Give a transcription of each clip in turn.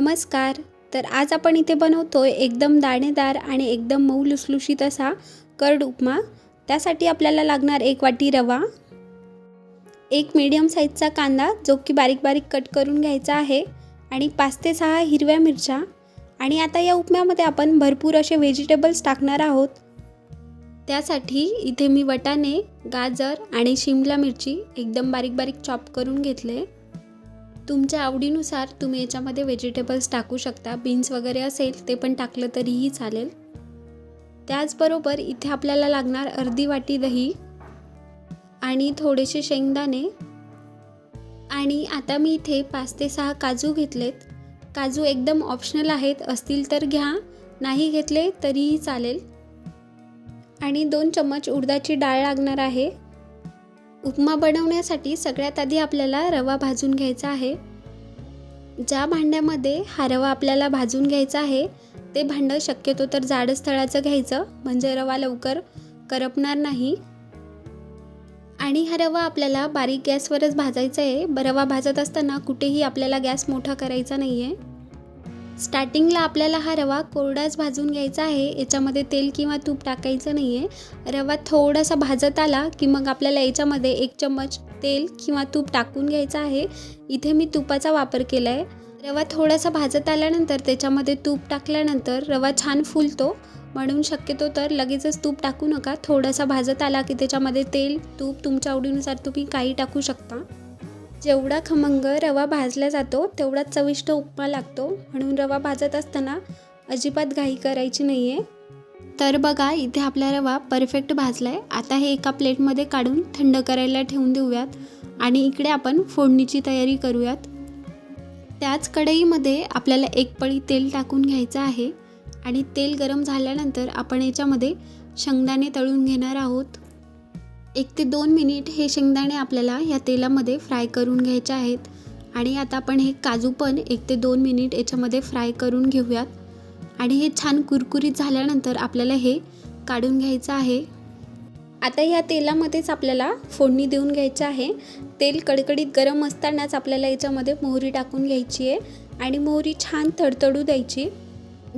नमस्कार. तर आज आपण इथे बनवतो एकदम दाणेदार आणि एकदम मऊ लुसलुशीत असा कर्ड उपमा. त्यासाठी आपल्याला लागणार एक वाटी रवा एक मीडियम साईजचा कांदा जो की बारीक बारीक कट करून घ्यायचा आहे आणि पाच ते सहा हिरव्या मिरच्या. आणि आता या उपम्यामध्ये आपण भरपूर असे व्हेजिटेबल्स टाकणार आहोत. त्यासाठी इथे मी वटाणे गाजर आणि शिमला मिरची एकदम बारीक बारीक चॉप करून घेतले. तुमच्या आवडीनुसार तुम्ही याच्यामध्ये व्हेजिटेबल्स टाकू शकता. बीन्स वगैरे असेल ते पण टाकलं तरीही चालेल. त्याचबरोबर इथे आपल्याला लागणार अर्धी वाटी दही आणि थोडेसे शेंगदाणे. आणि आता मी इथे पाच ते सहा काजू घेतलेत. काजू एकदम ऑप्शनल आहेत. असतील तर घ्या. नाही घेतले तरीही चालेल. आणि दोन चम्मच उडदाची डाळ लागणार आहे. उपमा बनवण्यासाठी सगळ्यात आधी आपल्याला रवा भाजून घ्यायचा आहे. ज्या भांड्यामध्ये हा रवा आपल्याला भाजून घ्यायचा आहे ते भांडं शक्यतो तर जाड स्थळाचं घ्यायचं म्हणजे रवा लवकर करपणार नाही. आणि हा रवा आपल्याला बारीक गॅसवरच भाजायचा आहे. रवा भाजत असताना कुठेही आपल्याला गॅस मोठा करायचा नाही आहे स्टार्टिंगला आपल्याला हा रवा कोरडाच भाजून घ्यायचा आहे. याच्यामध्ये तेल किंवा तूप टाकायचं नाही आहे रवा थोडासा भाजत आला की मग आपल्याला याच्यामध्ये एक चम्मच तेल किंवा तूप टाकून घ्यायचं आहे. इथे मी तुपाचा वापर केला आहे रवा थोडासा भाजत आल्यानंतर त्याच्यामध्ये तूप टाकल्यानंतर रवा छान फुलतो. म्हणून शक्यतो तर लगेचच तूप टाकू नका. थोडासा भाजत आला की त्याच्यामध्ये तेल तूप तुमच्या आवडीनुसार तुम्ही काही टाकू शकता. जेवढा खमंग रवा भाजला जातो तेवढाच चविष्ट उपमा लागतो. म्हणून रवा भाजत असताना अजिबात घाई करायची नाही आहे तर बघा इथे आपला रवा परफेक्ट भाजला आहे आता हे एका प्लेटमध्ये काढून थंड करायला ठेवून देऊयात आणि इकडे आपण फोडणीची तयारी करूयात. त्याच कढईमध्ये आपल्याला एक पळी तेल टाकून घ्यायचं आहे आणि तेल गरम झाल्यानंतर आपण याच्यामध्ये शेंगदाणे तळून घेणार आहोत. एक ते दोन मिनिट हे शेंगदाणे आपल्याला या तेलामध्ये फ्राय करून घ्यायचे आहेत. आणि आता आपण हे काजू पण एक ते दोन मिनिट याच्यामध्ये फ्राय करून घेऊयात. आणि हे छान कुरकुरीत झाल्यानंतर आपल्याला हे काढून घ्यायचं आहे. आता ह्या तेलामध्येच आपल्याला फोडणी देऊन घ्यायचं आहे. तेल कडकडीत गरम असतानाच आपल्याला याच्यामध्ये मोहरी टाकून घ्यायची आहे. आणि मोहरी छान तडतडू द्यायची.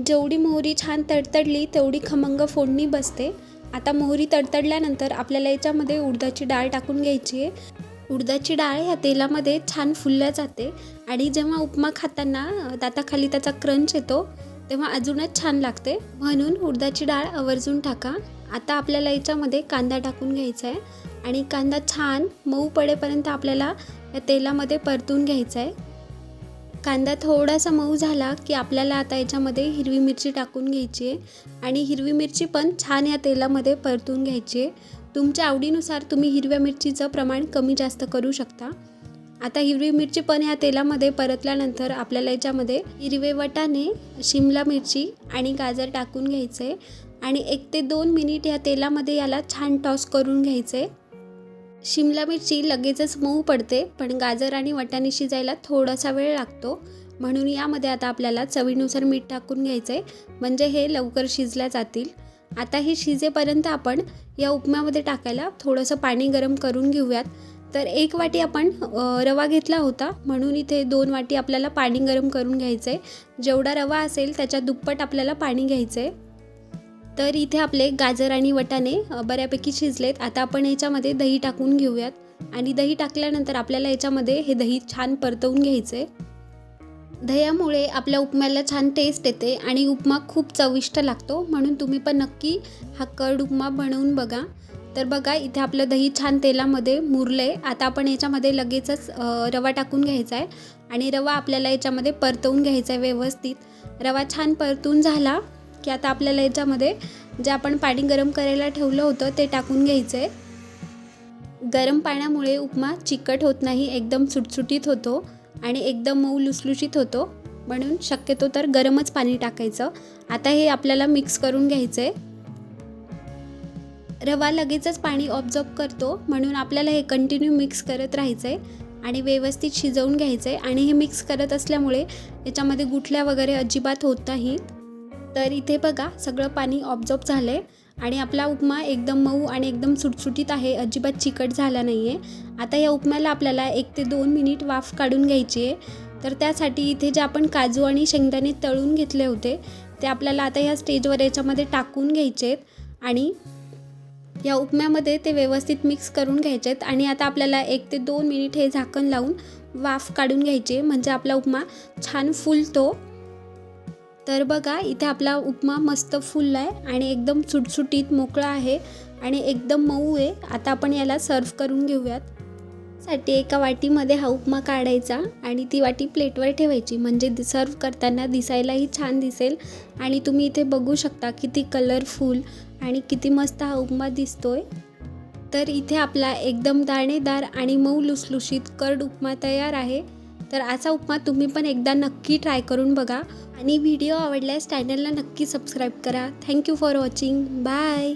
जेवढी मोहरी छान तडतडली तेवढी खमंग फोडणी बसते. आता मोहरी तडतडल्यानंतर आपल्याला याच्यामध्ये उडदाची डाळ टाकून घ्यायची आहे. उडदाची डाळ ह्या तेलामध्ये छान फुलल्या जाते आणि जेव्हा उपमा खाताना दाताखाली त्याचा क्रंच येतो तेव्हा अजूनच छान लागते. म्हणून उडदाची डाळ आवर्जून टाका. आता आपल्याला याच्यामध्ये कांदा टाकून घ्यायचा आहे आणि कांदा छान मऊ पडेपर्यंत आपल्याला या तेलामध्ये परतून घ्यायचा आहे. कांदा थोडासा मऊ झाला की आपल्याला आता याच्यामध्ये हिरवी मिरची टाकून घ्यायची आहे. आणि हिरवी मिरची पण छान या तेलामध्ये परतून घ्यायची आहे. तुमच्या आवडीनुसार तुम्ही हिरव्या मिरचीचं प्रमाण कमी जास्त करू शकता. आता हिरवी मिरची पण ह्या तेलामध्ये परतल्यानंतर आपल्याला याच्यामध्ये हिरवे वटाणे शिमला मिरची आणि गाजर टाकून घ्यायचे. आणि एक ते दोन मिनिट या तेलामध्ये याला छान टॉस करून घ्यायचे. शिमला मिरची लगेचच मऊ पडते पण गाजर आणि वाटाणे शिजायला थोडासा वेळ लागतो. म्हणून यामध्ये आता आपल्याला चवीनुसार मीठ टाकून घ्यायचं आहे म्हणजे हे लवकर शिजल्या जातील. आता हे शिजेपर्यंत आपण या उपम्यामध्ये टाकायला थोडंसं पाणी गरम करून घेऊयात. तर एक वाटी आपण रवा घेतला होता म्हणून इथे दोन वाटी आपल्याला पाणी गरम करून घ्यायचं आहे जेवढा रवा असेल त्याच्या दुप्पट आपल्याला पाणी घ्यायचं आहे तर इथे आपले गाजर आणि वटाणे बऱ्यापैकी शिजलेत. आता आपण याच्यामध्ये दही टाकून घेऊयात. आणि दही टाकल्यानंतर आपल्याला याच्यामध्ये हे दही छान परतवून घ्यायचे दह्यामुळे आपल्या उपम्याला छान टेस्ट येते आणि उपमा खूप चविष्ट लागतो. म्हणून तुम्ही पण नक्की हा कर्ड उपमा बनवून बघा. तर बघा इथे आपलं दही छान तेलामध्ये मुरलं आहे आता आपण याच्यामध्ये लगेचच रवा टाकून घ्यायचा आहे आणि रवा आपल्याला याच्यामध्ये परतवून घ्यायचा आहे व्यवस्थित. रवा छान परतून झाला. की आता आपल्याला याच्यामध्ये जे आपण पाणी गरम करायला ठेवलं होतं ते टाकून घ्यायचं आहे गरम पाण्यामुळे उपमा चिकट होत नाही एकदम सुटसुटीत होतो आणि एकदम मऊ लुसलुशीत होतो. म्हणून शक्यतो तर गरमच पाणी टाकायचं. आता हे आपल्याला मिक्स करून घ्यायचं आहे रवा लगेचच पाणी ऑब्झर्व करतो म्हणून आपल्याला हे कंटिन्यू मिक्स करत राहायचं आहे आणि व्यवस्थित शिजवून घ्यायचं आहे आणि हे मिक्स करत असल्यामुळे याच्यामध्ये गुठल्या वगैरे अजिबात होत नाहीत तर इथे बघा सगळं पाणी ऑब्झॉर्ब झालं आहे आणि आपला उपमा एकदम मऊ आणि एकदम सुटसुटीत आहे. अजिबात चिकट झाला नाही आहे आता या उपम्याला आपल्याला एक ते दोन मिनिट वाफ काढून घ्यायची आहे. तर त्यासाठी इथे जे आपण काजू आणि शेंगदाणे तळून घेतले होते ते आपल्याला आता ह्या स्टेजवर याच्यामध्ये टाकून घ्यायचे आहेत आणि या उपम्यामध्ये ते व्यवस्थित मिक्स करून घ्यायचे आहेत आणि आता आपल्याला एक ते दोन मिनिट हे झाकण लावून वाफ काढून घ्यायचे म्हणजे आपला उपमा छान फुलतो. तर बघा इथे आपला उपमा मस्त फुलला आहे आणि एकदम सुटसुटीत मोकळा आहे आणि एकदम मऊ आहे. आता आपण याला सर्व करून घेऊयात. साठी एका वाटीमध्ये हा उपमा काढायचा आणि ती वाटी प्लेटवर ठेवायची. म्हणजे सर्व करताना दिसायलाही छान दिसेल. आणि तुम्ही इथे बघू शकता किती कलरफुल आणि किती मस्त हा उपमा दिसतोय. तर इथे आपला एकदम दाणेदार आणि मऊ लुसलुशीत कर्ड उपमा तयार आहे. तर असा उपमा तुम्ही पण एकदा नक्की ट्राय करून बघा. आणि व्हिडिओ आवडल्यास चॅनलला नक्की सबस्क्राईब करा. Thank you for watching bye